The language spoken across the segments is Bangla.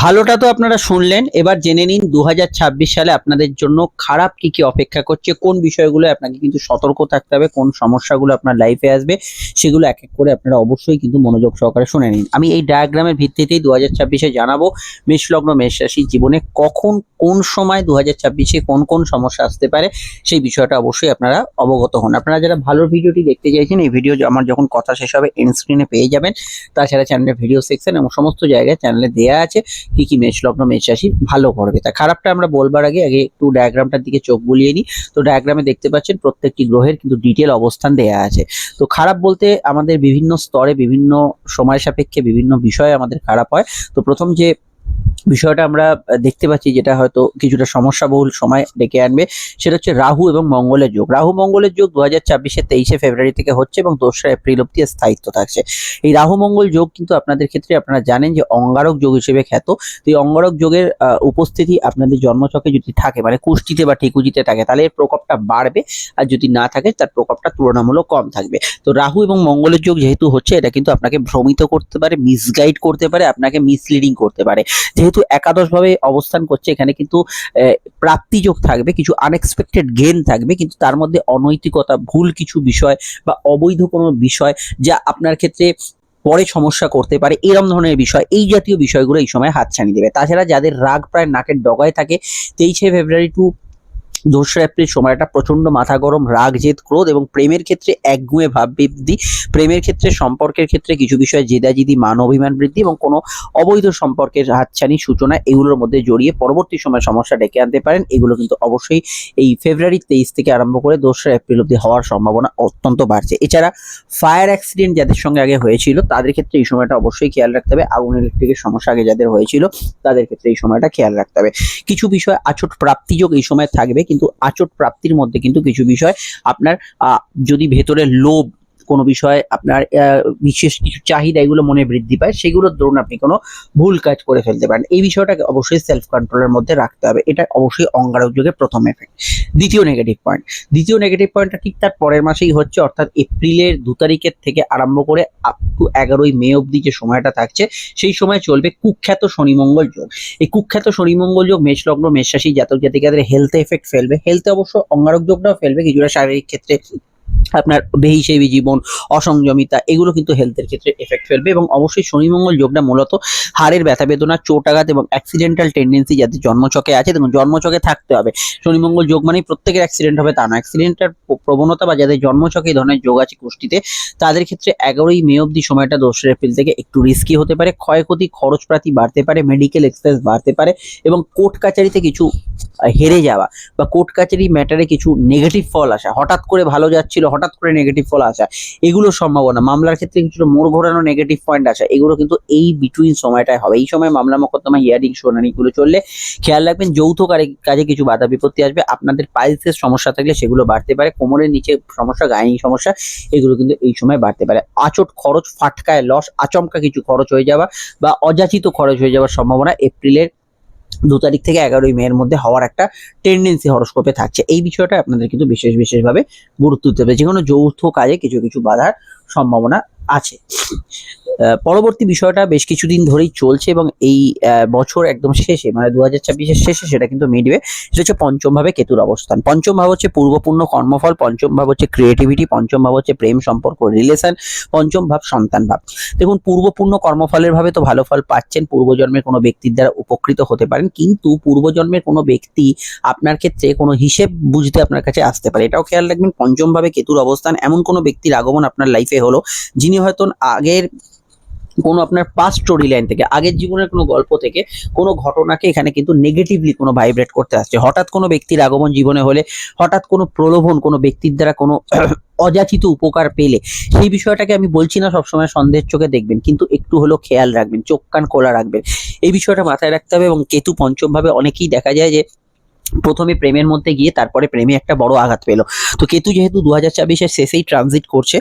ভালোটা তো আপনারা শুনলেন। এবার জেনে নিন দু হাজার ছাব্বিশ সালে আপনাদের জন্য খারাপ কি কি অপেক্ষা করছে, কোন বিষয়গুলো আপনাকে কিন্তু সতর্ক থাকতে হবে, কোন সমস্যাগুলো আপনার লাইফে আসবে, সেগুলো এক এক করে আপনারা অবশ্যই কিন্তু মনোযোগ সহকারে শুনে নিন। আমি এই ডায়াগ্রামের ভিত্তিতেই দু হাজার ছাব্বিশে জানাব মেষলগ্ন মেষ জীবনে কখন কোন সময় দু হাজার ছাব্বিশে কোন কোন সমস্যা আসতে পারে, সেই বিষয়টা অবশ্যই আপনারা অবগত হন। আপনারা যারা ভালো ভিডিওটি দেখতে চাইছেন, এই ভিডিও আমার যখন কথা শেষ হবে এন্ড স্ক্রিনে পেয়ে যাবেন। তাছাড়া চ্যানেলের ভিডিও সেকশন এবং সমস্ত জায়গায় চ্যানেলে দেয়া আছে কি কি মেষ লগ্ন, মেষ রাশি ভালো করবে। তা খারাপটা আমরা বলবার আগে আগে একটু ডায়াগ্রামটার দিকে চোখ বুলিয়ে নিই। তো ডায়াগ্রামে দেখতে পাচ্ছেন, প্রত্যেকটি গ্রহের কিন্তু ডিটেল অবস্থান দেয়া আছে। তো খারাপ বলতে আমাদের বিভিন্ন স্তরে, বিভিন্ন সময় সাপেক্ষে বিভিন্ন বিষয়ে আমাদের খারাপ হয়। তো প্রথম যে বিষয়টা আমরা দেখতে পাচ্ছি যেটা হয়তো কিছুটা সমস্যাবহুল সময় ডেকে আনবে, সেটা হচ্ছে রাহু এবং মঙ্গলের যোগ। রাহু মঙ্গলের যোগ দু হাজার ছাব্বিশের তেইশে ফেব্রুয়ারি থেকে হচ্ছে এবং দোসরা এপ্রিল অব্দি স্থায়িত্ব থাকছে। এই রাহু মঙ্গল যোগ কিন্তু আপনাদের ক্ষেত্রে আপনারা জানেন যে অঙ্গারক যোগ হিসেবে খ্যাত। তো এই অঙ্গারক যোগের উপস্থিতি আপনাদের জন্মছকে যদি থাকে মানে কুষ্টিতে বা ঠিকুজিতে থাকে, তাহলে এর প্রকোপটা বাড়বে। আর যদি না থাকে, তার প্রকোপটা তুলনামূলক কম থাকবে। তো রাহু এবং মঙ্গলের যোগ যেহেতু হচ্ছে, এটা কিন্তু আপনাকে ভ্রমিত করতে পারে মিসগাইড করতে পারে, আপনাকে মিসলিডিং করতে পারে। যেহেতু একাদশভাবে অবস্থান করছে, এখানে কিন্তু প্রাপ্তিযোগ থাকবে, কিছু আনএক্সপেক্টেড গেন থাকবে, কিন্তু তার মধ্যে অনৈতিকতা, ভুল কিছু বিষয় বা অবৈধ কোনো বিষয় যা আপনার ক্ষেত্রে পরে সমস্যা করতে পারে, এরম ধরনের বিষয়, এই জাতীয় বিষয়গুলো এই সময় হাতছানি দেবে। তাছাড়া যাদের রাগ প্রায় নাকের ডগায় থাকে, তেইশে ফেব্রুয়ারি টু দোসরা এপ্রিল সময়টা প্রচণ্ড মাথা গরম, রাগ, জেদ, ক্রোধ এবং প্রেমের ক্ষেত্রে একগুঁয়ে ভাব বৃদ্ধি। প্রেমের ক্ষেত্রে, সম্পর্কের ক্ষেত্রে কিছু বিষয়ে জেদাজিদি, মান অভিমান বৃদ্ধি এবং কোনো অবৈধ সম্পর্কের হাতছানি সূচনা এগুলোর মধ্যে জড়িয়ে পরবর্তী সময় সমস্যা ডেকে আনতে পারেন। এগুলো কিন্তু অবশ্যই এই ফেব্রুয়ারি তেইশ থেকে আরম্ভ করে দোসরা এপ্রিল অব্দি হওয়ার সম্ভাবনা অত্যন্ত বাড়ছে। এছাড়া ফায়ার অ্যাক্সিডেন্ট যাদের সঙ্গে আগে হয়েছিল, তাদের ক্ষেত্রে এই সময়টা অবশ্যই খেয়াল রাখতে হবে। আগুন ইলেকট্রিকের সমস্যা আগে যাদের হয়েছিল, তাদের ক্ষেত্রে এই সময়টা খেয়াল রাখতে হবে। কিছু বিষয় আচট প্রাপ্তিযোগ এই সময় থাকবে কিন্তু আচট প্রাপ্তির মধ্যে কিন্তু কিছু বিষয় আপনার যদি ভেতরে লোভ কোনো বিষয়ে আপনার বিশেষ কিছু চাহিদা এগুলো মনে বৃদ্ধি পায়, সেগুলোর দরুন আপনি কোনো ভুল কাজ করে ফেলতে পারেন। এই বিষয়টাকে অবশ্যই সেলফ কন্ট্রোলের মধ্যে রাখতে হবে। এটা অবশ্যই অঙ্গারক যুগের প্রথম এফেক্ট দ্বিতীয় নেগেটিভ পয়েন্ট দ্বিতীয় নেগেটিভ পয়েন্টটা ঠিক তার পরের মাসেই হচ্ছে, অর্থাৎ এপ্রিলের দু তারিখের থেকে আরম্ভ করে আপ টু এগারোই মে অবধি যে সময়টা থাকছে, সেই সময় চলবে কুখ্যাত শনিমঙ্গল যোগ। এই কুখ্যাত শনিমঙ্গল যোগ মেষ লগ্ন, মেষ রাশি জাতক জাতিকাদের হেলথে এফেক্ট ফেলবে। হেলথে অবশ্য অঙ্গারক যোগটাও ফেলবে, কিছুটা শারীরিক ক্ষেত্রে আপনার বেহিসেবি জীবন, অসংযমিতা, এগুলো কিন্তু হেলথের ক্ষেত্রে এফেক্ট ফেলবে এবং অবশ্যই শনিমঙ্গল যোগটা মূলত হাড়ের ব্যথা বেদনা, চোট আঘাত এবং অ্যাক্সিডেন্টাল টেন্ডেন্সি যাদের জন্মচকে আছে, দেখুন জন্মচকে থাকতে হবে। শনিমঙ্গল যোগ মানেই প্রত্যেকের অ্যাক্সিডেন্ট হবে তা না অ্যাক্সিডেন্টের প্রবণতা বা যাদের জন্মচকে এই ধরনের যোগ আছে কুষ্টিতে তাদের ক্ষেত্রে এগারোই মে অবধি সময়টা দোসরা এপ্রিল থেকে একটু রিস্কি হতে পারে। ক্ষয়ক্ষতি খরচপাতি বাড়তে পারে মেডিকেল এক্সপেন্স বাড়তে পারে এবং কোর্ট কাচারিতে কিছু হেরে যাওয়া বা কোর্ট কাচারি ম্যাটারে কিছু নেগেটিভ ফল আসা, হঠাৎ করে ভালো যাচ্ছিল, হঠাৎ করে নেগেটিভ ফল আসা, এগুলো সম্ভাবনা। মামলার ক্ষেত্রে কিছুটা মোড় ঘোরানো নেগেটিভ পয়েন্ট আসা, এগুলো কিন্তু এই বিটুইন সময়টায় হবে। এই সময় মামলা মোকদ্দমা হিয়ারিং শুনানিগুলো চললে খেয়াল রাখবেন, যৌথ কাজে কিছু বাধা বিপত্তি আসবে। আপনাদের পাইলসের সমস্যা থাকলে সেগুলো বাড়তে পারে। কোমরের নিচে সমস্যা গাইনি সমস্যা, এগুলো কিন্তু এই সময় বাড়তে পারে। আচট খরচ, ফাটকায় লস আচমকা কিছু খরচ হয়ে যাওয়া বা অযাচিত খরচ হয়ে যাওয়ার সম্ভাবনা এপ্রিলের দু তারিখ থেকে এগারোই মেয়ের মধ্যে হওয়ার একটা টেন্ডেন্সি হরস্কোপে থাকছে। এই বিষয়টা আপনাদের কিন্তু বিশেষ বিশেষভাবে গুরুত্ব দিতে হবে। যে কোনো যৌথ কাজে কিছু কিছু বাধার সম্ভাবনা আছে। পরবর্তী বিষয়টা বেশ কিছুদিন ধরেই চলছে এবং এই বছর একদম শেষে মানে দু হাজার ছাব্বিশের শেষে সেটা কিন্তু মিটবে। সেটা হচ্ছে পঞ্চম ভাবে কেতুর অবস্থান। পঞ্চম ভাব হচ্ছে পূর্বপূর্ণ কর্মফল, পঞ্চম ভাব হচ্ছে ক্রিয়েটিভিটি পঞ্চম ভাব হচ্ছে প্রেম সম্পর্ক রিলেশন পঞ্চম ভাব সন্তান ভাব। দেখুন, পূর্বপূর্ণ কর্মফলের ভাবে তো ভালো ফল পাচ্ছেন পূর্বজন্মের কোনো ব্যক্তির দ্বারা উপকৃত হতে পারেন, কিন্তু পূর্বজন্মের কোনো ব্যক্তি আপনার ক্ষেত্রে কোনো হিসেব বুঝতে আপনার কাছে আসতে পারে। এটাও খেয়াল রাখবেন, পঞ্চম ভাবে কেতুর অবস্থান এমন কোনো ব্যক্তির আগমন আপনার লাইফে হলো, যিনি হয়তো আগের কোনো আপনার পাস্ট স্টোরি লাইন থেকে, আগের জীবনের কোনো গল্প থেকে কোনো ঘটনাকে এখানে কিন্তু নেগেটিভলি কোনো ভাইব্রেট করতে আসছে। হঠাৎ কোনো ব্যক্তির আগমন জীবনে হলে, হঠাৎ কোনো প্রলোভন কোনো ব্যক্তির দ্বারা কোনো অযাচিত উপকার পেলে, সেই বিষয়টাকে আমি বলছি না, সবসময় সন্দেহের চোখে দেখবেন, কিন্তু একটু হলেও খেয়াল রাখবেন, চোখ কান খোলা রাখবেন। এই বিষয়টা মাথায় রাখতে হবে এবং কেতু পঞ্চমভাবে অনেকেই দেখা যায় যে, প্রথমে প্রেমের মধ্যে গিয়ে তারপরে প্রেমে একটা বড় আঘাত পেল। তো কেতু যেহেতু দু হাজার শেষেই ট্রানজিট করছে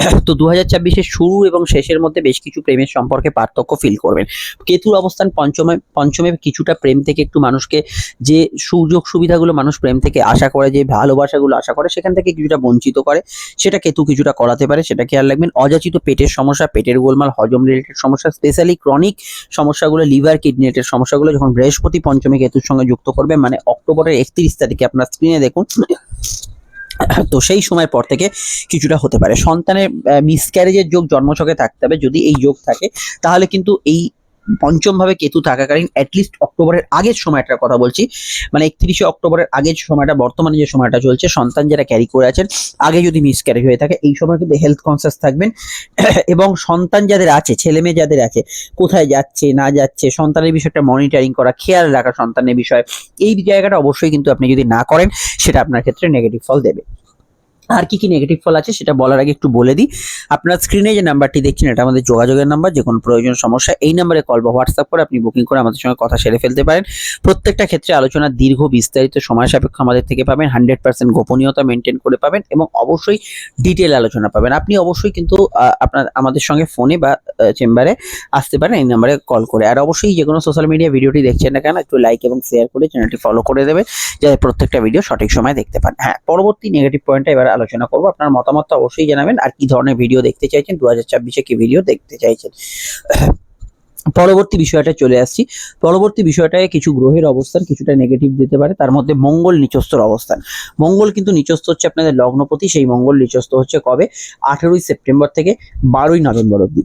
তো দু হাজার শুরু এবং শেষের মধ্যে বেশ কিছু প্রেমের সম্পর্কে পার্থক্য ফিল করবেন। কেতুর অবস্থান পঞ্চমে পঞ্চমে কিছুটা প্রেম থেকে একটু মানুষকে যে সুযোগ সুবিধাগুলো মানুষ প্রেম থেকে আশা করে, যে ভালোবাসাগুলো আশা করে, সেখান থেকে কিছুটা বঞ্চিত করে, সেটা কেতু কিছুটা করাতে পারে, সেটা খেয়াল রাখবেন। অযাচিত পেটের সমস্যা, পেটের গোলমাল, হজম রিলেটেড সমস্যা স্পেশালি ক্রনিক সমস্যাগুলো লিভার কিডনি রিলেটেড সমস্যাগুলো যখন বৃহস্পতি পঞ্চমে কেতুর সঙ্গে যুক্ত করবে মানে অক্টোবরের একত্রিশ তারিখে আপনার স্ক্রিনে দেখুন তো সেই সময় পর থেকে কিছুটা হতে পারে। সন্তানের মিসক্যারেজের যোগ জন্মছকে থাকতে হবে। যদি এই যোগ থাকে, তাহলে কিন্তু এই পঞ্চম ভাবে কেতু থাকাকালীন অ্যাটলিস্ট অক্টোবরের আগের সময়টার কথা বলছি। মানে একত্রিশে অক্টোবরের আগের সময়টা, বর্তমানে যে সময়টা চলছে, সন্তান যারা ক্যারি করে আছেন, আগে যদি মিসক্যারেজ হয়ে থাকে, এই সময় কিন্তু হেলথ কনসিয়াস থাকবেন। এবং সন্তান যাদের আছে ছেলে মেয়ে যাদের আছে, কোথায় যাচ্ছে, না যাচ্ছে, সন্তানের বিষয়টা মনিটরিং করা, খেয়াল রাখা সন্তানের বিষয়, এই জায়গাটা অবশ্যই কিন্তু আপনি যদি না করেন, সেটা আপনার ক্ষেত্রে নেগেটিভ ফল দেবে। আর কি কি নেগেটিভ ফল আছে সেটা বলার আগে একটু বলে দিই। আপনার স্ক্রিনে যে নাম্বারটি দেখছেন, এটা আমাদের যোগাযোগের নাম্বার যে কোনো প্রয়োজন, সমস্যা, এই নাম্বারে কল বা হোয়াটসঅ্যাপ করে আপনি বুকিং করে আমাদের সঙ্গে কথা সেরে ফেলতে পারেন। প্রত্যেকটা ক্ষেত্রে আলোচনা দীর্ঘ, বিস্তারিত, সময় সাপেক্ষ আমাদের থেকে পাবেন হান্ড্রেড পার্সেন্ট গোপনীয়তা মেনটেন করে পাবেন এবং অবশ্যই ডিটেল আলোচনা পাবেন। আপনি অবশ্যই কিন্তু আপনার, আমাদের সঙ্গে ফোনে বা চেম্বারে আসতে পারেন, এই নাম্বারে কল করে। আর অবশ্যই যে কোনো সোশ্যাল মিডিয়া ভিডিওটি দেখছেন না কেন, একটু লাইক এবং শেয়ার করে চ্যানেলটি ফলো করে দেবেন, যাতে প্রত্যেকটা ভিডিও সঠিক সময় দেখতে পান। হ্যাঁ পরবর্তী নেগেটিভ পয়েন্টটা এবার আলোচনা করব। আপনার মতামত তো অবশ্যই জানাবেন। আর কি ধরনের ভিডিও দেখতে চাইছেন? দু হাজার কি ভিডিও দেখতে চাইছেন? পরবর্তী বিষয়টা চলে আসছি। পরবর্তী বিষয়টায় কিছু গ্রহের অবস্থান কিছুটা নেগেটিভ দিতে পারে। তার মধ্যে মঙ্গল নিচস্তর অবস্থান। মঙ্গল কিন্তু নিচস্থ হচ্ছে আপনাদের লগ্নপতি। সেই মঙ্গল নিচস্থ হচ্ছে কবে? আঠেরোই সেপ্টেম্বর থেকে বারোই নভেম্বর অব্দি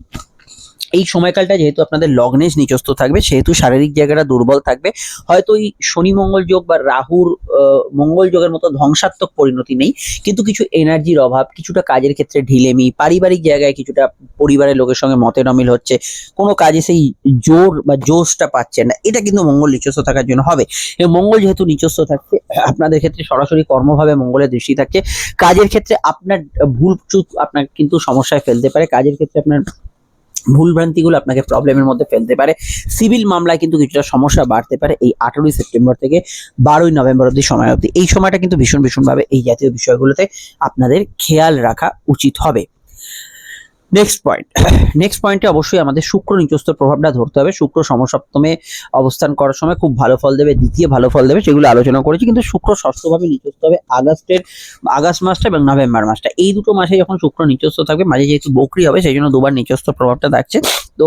এই সময়কালটা যেহেতু আপনাদের লগ্নেশ নিচস্থ থাকবে, সেহেতু শারীরিক জায়গাটা দুর্বল থাকবে, হয়তো এই শনি মঙ্গল যোগ বা রাহুর মঙ্গল যোগের মতো ধ্বংসাত্মক পরিণতি নেই, কিন্তু কিছু এনার্জির অভাব, কিছুটা কাজের ক্ষেত্রে ঢিলেমি, পারিবারিক জায়গায় কিছুটা পরিবারের লোকের সঙ্গে মতের অমিল হচ্ছে, কোনো কাজে সেই জোর বা জোশটা পাচ্ছেন না, এটা কিন্তু মঙ্গল নিচস্থ থাকার জন্য হবে। মঙ্গল যেহেতু নিচস্থ থাকছে, আপনাদের ক্ষেত্রে সরাসরি কর্মভাবে মঙ্গলের দৃষ্টি থাকছে, কাজের ক্ষেত্রে আপনার ভুল চুক আপনার কিন্তু সমস্যায় ফেলতে পারে, কাজের ক্ষেত্রে আপনার ভুলভ্রান্তিগুলো আপনাকে প্রবলেমের মধ্যে ফেলতে পারে। সিভিল মামলায় কিন্তু কিছুটা সমস্যা বাড়তে পারে এই আঠারোই সেপ্টেম্বর থেকে বারোই নভেম্বর অবধি সময় অবধি। এই সময়টা কিন্তু ভীষণ ভীষণভাবে এই জাতীয় বিষয়গুলোতে আপনাদের খেয়াল রাখা উচিত হবে। নেক্সট পয়েন্ট নেক্সট পয়েন্টে অবশ্যই আমাদের শুক্র নিচস্থ প্রভাবটা ধরতে হবে। শুক্র সমসপ্তমে অবস্থান করার সময় খুব ভালো ফল দেবে, দ্বিতীয় ভালো ফল দেবে, সেগুলো আলোচনা করেছি। কিন্তু শুক্র ষষ্ঠভাবে নিচস্থ হবে আগস্টের, আগস্ট মাসটা এবং নভেম্বর মাসটা। এই দুটো মাসে যখন শুক্র নিচস্থ থাকবে, মাঝে যেহেতু বকরি হবে, সেই জন্য দুবার নিচস্থ প্রভাবটা থাকছে। তো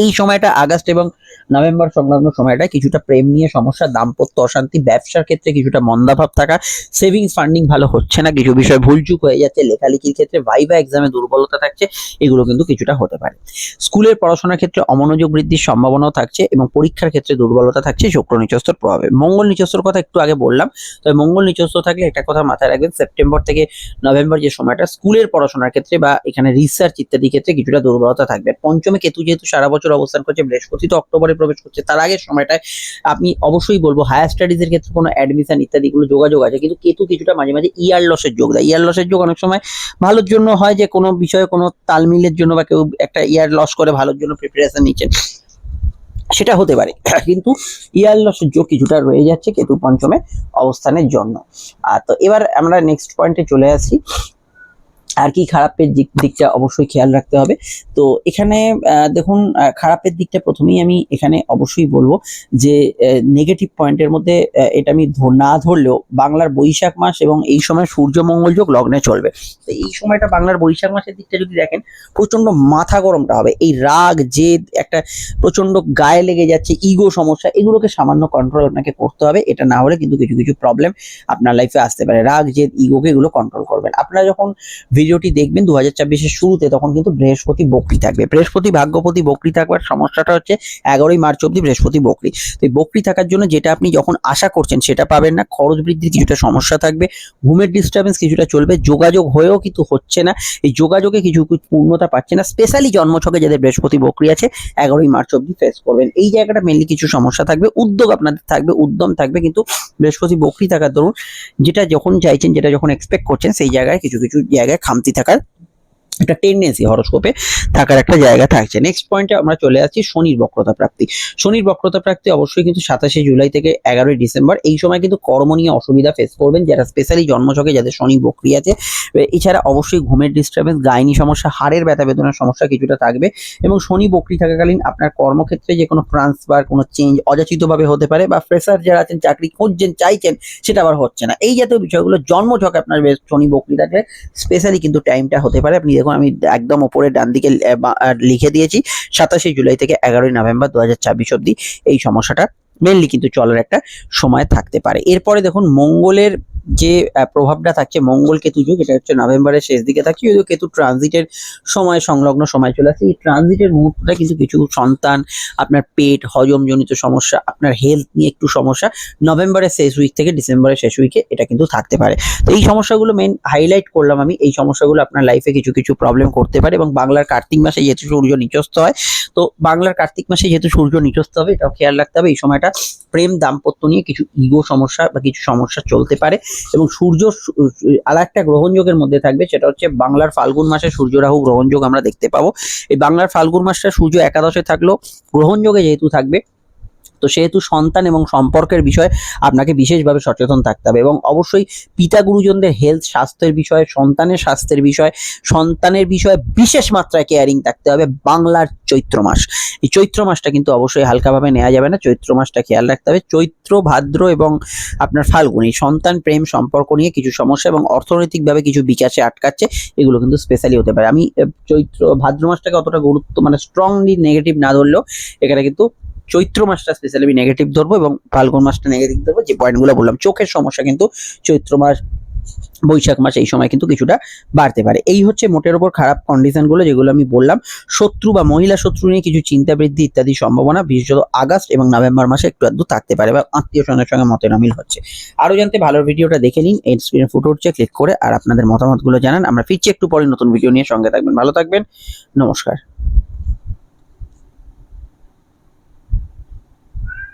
এই সময়টা আগস্ট এবং নভেম্বর সংলগ্ন সময়টা কিছুটা প্রেম নিয়ে সমস্যা, দাম্পত্য অশান্তি, ব্যবসার ক্ষেত্রে কিছুটা মন্দাভাব থাকা সেভিংস ফান্ডিং ভালো হচ্ছে না, কিছু বিষয় ভুলচুক হয়ে যাচ্ছে, লেখালেখির ক্ষেত্রে ভাইবা এক্সামে দুর্বলতা থাকছে, এগুলো কিন্তু কিছুটা হতে পারে। স্কুলের পড়াশোনার ক্ষেত্রে অমনোযোগ বৃদ্ধির সম্ভাবনাও থাকছে এবং পরীক্ষার ক্ষেত্রে দুর্বলতা থাকছে, শুক্র নিচস্তর প্রভাবে। মঙ্গল নিচস্তর কথা একটু আগে বললাম, তবে মঙ্গল নিচস্ত থাকলে একটা কথা মাথায় রাখবেন, সেপ্টেম্বর থেকে নভেম্বর যে সময়টা, স্কুলের পড়াশোনার ক্ষেত্রে বা এখানে রিসার্চ ইত্যাদি ক্ষেত্রে কিছুটা দুর্বলতা থাকবে। পঞ্চমে কেতু যেহেতু সারা বছর অবস্থান করছে বৃহস্পতি তো অক্টোবরে প্রবেশ করছে। তার আগের সময়টায় আমি অবশ্যই বলব হায়ার স্টাডিজের ক্ষেত্রে কোনো অ্যাডমিশন ইত্যাদি গুলো যোগাযোগ আছে, কিন্তু কেতু কিছুটা মাঝে মাঝে ইয়ার লসের যোগ দেয়। ইয়ার লসের যোগ অনেক সময় ভালোর জন্য হয় যে, কোনো বিষয়ে কোনো তালমিলের জন্য বা কেউ একটা ইয়ার লস করে ভালোর জন্য প্রিপারেশন নিচ্ছেন, সেটা হতে পারে। কিন্তু ইয়ার লসের যোগ কিছুটা রয়ে যাচ্ছে কেতু পঞ্চমে অবস্থানের জন্য। আর তো এবার আমরা নেক্সট পয়েন্টে চলে আসি। আর কি খারাপের দিক, দিকটা অবশ্যই খেয়াল রাখতে হবে। তো এখানে দেখুন খারাপের দিকটা প্রথমেই আমি এখানে অবশ্যই বলব যে নেগেটিভ পয়েন্টের মধ্যে এটা আমি না ধরলেও বাংলার বৈশাখ মাস এবং এই সময় সূর্য মঙ্গল যোগ লগ্নে চলবে। তো এই সময়টা বাংলার বৈশাখ মাসের দিকটা যদি দেখেন প্রচণ্ড মাথা গরমটা হবে। এই রাগ, জেদ, একটা প্রচণ্ড গায়ে লেগে যাচ্ছে ইগো সমস্যা, এগুলোকে সামান্য কন্ট্রোল আপনাকে করতে হবে। এটা না হলে কিন্তু কিছু কিছু প্রবলেম আপনার লাইফে আসতে পারে। রাগ, জেদ ইগোকে এগুলো কন্ট্রোল করবেন। আপনারা যখন ভিডিওটি দেখবেন দু হাজার শুরুতে, তখন কিন্তু বৃহস্পতি বকরি থাকবে। বৃহস্পতি ভাগ্যপতি বকরি থাকবার সমস্যাটা হচ্ছে এগারোই মার্চ অব্দি বৃহস্পতি বকরি। তো এই বকরি থাকার জন্য যেটা আপনি যখন আশা করছেন সেটা পাবেন না, খরচ বৃদ্ধির কিছুটা সমস্যা থাকবে, ঘুমের ডিস্টারবেন্স কিছুটা চলবে, যোগাযোগ হয়েও কিন্তু হচ্ছে না। এই যোগাযোগে কিছু পূর্ণতা পাচ্ছে না স্পেশালি জন্মছকে যাদের বৃহস্পতি বকরি আছে, এগারোই মার্চ অব্দি ফেস করবেন। এই জায়গাটা মেনলি কিছু সমস্যা থাকবে, উদ্যোগ আপনাদের থাকবে, উদ্যম থাকবে, কিন্তু বৃহস্পতি বকরি থাকার দরুন যেটা যখন চাইছেন, যেটা যখন এক্সপেক্ট করছেন, সেই জায়গায় কিছু কিছু জায়গায় খামতি থাকার একটা টেন্ডেন্সি হরস্কোপে থাকার একটা জায়গা থাকছে। নেক্সট পয়েন্টে আমরা চলে আসছি শনির বক্রতা প্রাপ্তি। শনির বক্রতা প্রাপ্তি অবশ্যই কিন্তু সাতাশে জুলাই থেকে এগারোই ডিসেম্বর। এই সময় কিন্তু কর্ম নিয়ে অসুবিধা ফেস করবেন যারা স্পেশালি জন্মছকে যাদের শনি বক্রি আছে। এছাড়া অবশ্যই ঘুমের ডিস্টারবেন্স গাইনি সমস্যা, হাড়ের ব্যথা বেদনার সমস্যা কিছুটা থাকবে এবং শনি বক্রি থাকাকালীন আপনার কর্মক্ষেত্রে যে কোনো ট্রান্সফার কোনো চেঞ্জ অযাচিতভাবে হতে পারে বা ফ্রেশার যারা আছেন, চাকরি খুঁজছেন, চাইছেন, সেটা আবার হচ্ছে না। এই জাতীয় বিষয়গুলো জন্মছকে আপনার শনি বক্রি থাকলে স্পেশালি কিন্তু টাইমটা হতে পারে। আপনি দেখুন, আমি একদম ওপরে ডান দিকে লিখে দিয়েছি, সাতাশে জুলাই থেকে এগারোই নভেম্বর দু হাজার ছাব্বিশ অব্দি এই সমস্যাটা মেনলি কিন্তু চলার একটা সময় থাকতে পারে। এরপরে দেখুন, মঙ্গলের যে প্রভাবটা থাকছে মঙ্গল কেতু যুগ, এটা হচ্ছে নভেম্বরের শেষ দিকে থাকছে, যদিও কেতু ট্রানজিটের সময়, সংলগ্ন সময় চলে আসছে। এই ট্রানজিটের মুহূর্তটা কিন্তু কিছু সন্তান, আপনার পেট, হজমজনিত সমস্যা, আপনার হেলথ নিয়ে একটু সমস্যা, নভেম্বরের শেষ উইক থেকে ডিসেম্বরের শেষ উইকে এটা কিন্তু থাকতে পারে। তো এই সমস্যাগুলো মেন হাইলাইট করলাম আমি, এই সমস্যাগুলো আপনার লাইফে কিছু কিছু প্রবলেম করতে পারে এবং বাংলার কার্তিক মাসে যেহেতু সূর্য নিচস্ত হয়, তো বাংলার কার্তিক মাসে যেহেতু সূর্য নিচস্ত হবে, এটাও খেয়াল রাখতে হবে, এই সময়টা প্রেম দাম্পত্য নিয়ে কিছু ইগো সমস্যা বা কিছু সমস্যা চলতে পারে এবং সূর্য আর একটা গ্রহণযোগের মধ্যে থাকবে, সেটা হচ্ছে বাংলার ফাল্গুন মাসে সূর্য রাহু গ্রহণযোগ আমরা দেখতে পাবো। এই বাংলার ফাল্গুন মাসটা সূর্য একাদশে থাকলেও গ্রহণযোগে যেহেতু থাকবে তো সেহেতু সন্তান এবং সম্পর্কের বিষয়ে আপনাকে বিশেষভাবে সচেতন থাকতে হবে এবং অবশ্যই পিতা গুরুজনদের হেলথ স্বাস্থ্যের বিষয়ে, সন্তানের স্বাস্থ্যের বিষয়ে, সন্তানের বিষয়ে বিশেষ মাত্রায় কেয়ারিং থাকতে হবে বাংলার চৈত্র মাস। এই চৈত্র মাসটা কিন্তু অবশ্যই হালকাভাবে নেওয়া যাবে না, চৈত্র মাসটা খেয়াল রাখতে হবে। চৈত্র, ভাদ্র এবং আপনার ফাল্গুন, এই সন্তান, প্রেম, সম্পর্ক নিয়ে কিছু সমস্যা এবং অর্থনৈতিকভাবে কিছু বিকাশে আটকাচ্ছে, এগুলো কিন্তু স্পেশালি হতে পারে। আমি চৈত্র, ভাদ্র মাসটাকে অতটা গুরুত্ব মানে স্ট্রংলি নেগেটিভ না ধরলেও, এখানে কিন্তু চৈত্র মাসটা স্পেশালি আমি নেগেটিভ ধরবো এবং ফাল্গুন মাসটা নেগেটিভ ধরবো, যে পয়েন্টগুলো বললাম, চোখের সমস্যা কিন্তু চৈত্র মাস, বৈশাখ মাস এই সময় কিন্তু কিছুটা বাড়তে পারে। এই হচ্ছে মোটের ওপর খারাপ কন্ডিশনগুলো যেগুলো আমি বললাম, শত্রু বা মহিলা শত্রু নিয়ে কিছু চিন্তা বৃদ্ধি ইত্যাদি সম্ভাবনা বিশেষত আগস্ট এবং নভেম্বর মাসে একটু আধটু থাকতে পারে বা আত্মীয় স্বজনের সঙ্গে মতের হচ্ছে। আরও জানতে ভালো ভিডিওটা দেখে নিন এই স্ক্রিনে ফুটে উঠছে ক্লিক করে আর আপনাদের মতামতগুলো জানান। আমরা ফিরছি একটু পরে নতুন ভিডিও নিয়ে, সঙ্গে থাকবেন, ভালো থাকবেন, নমস্কার।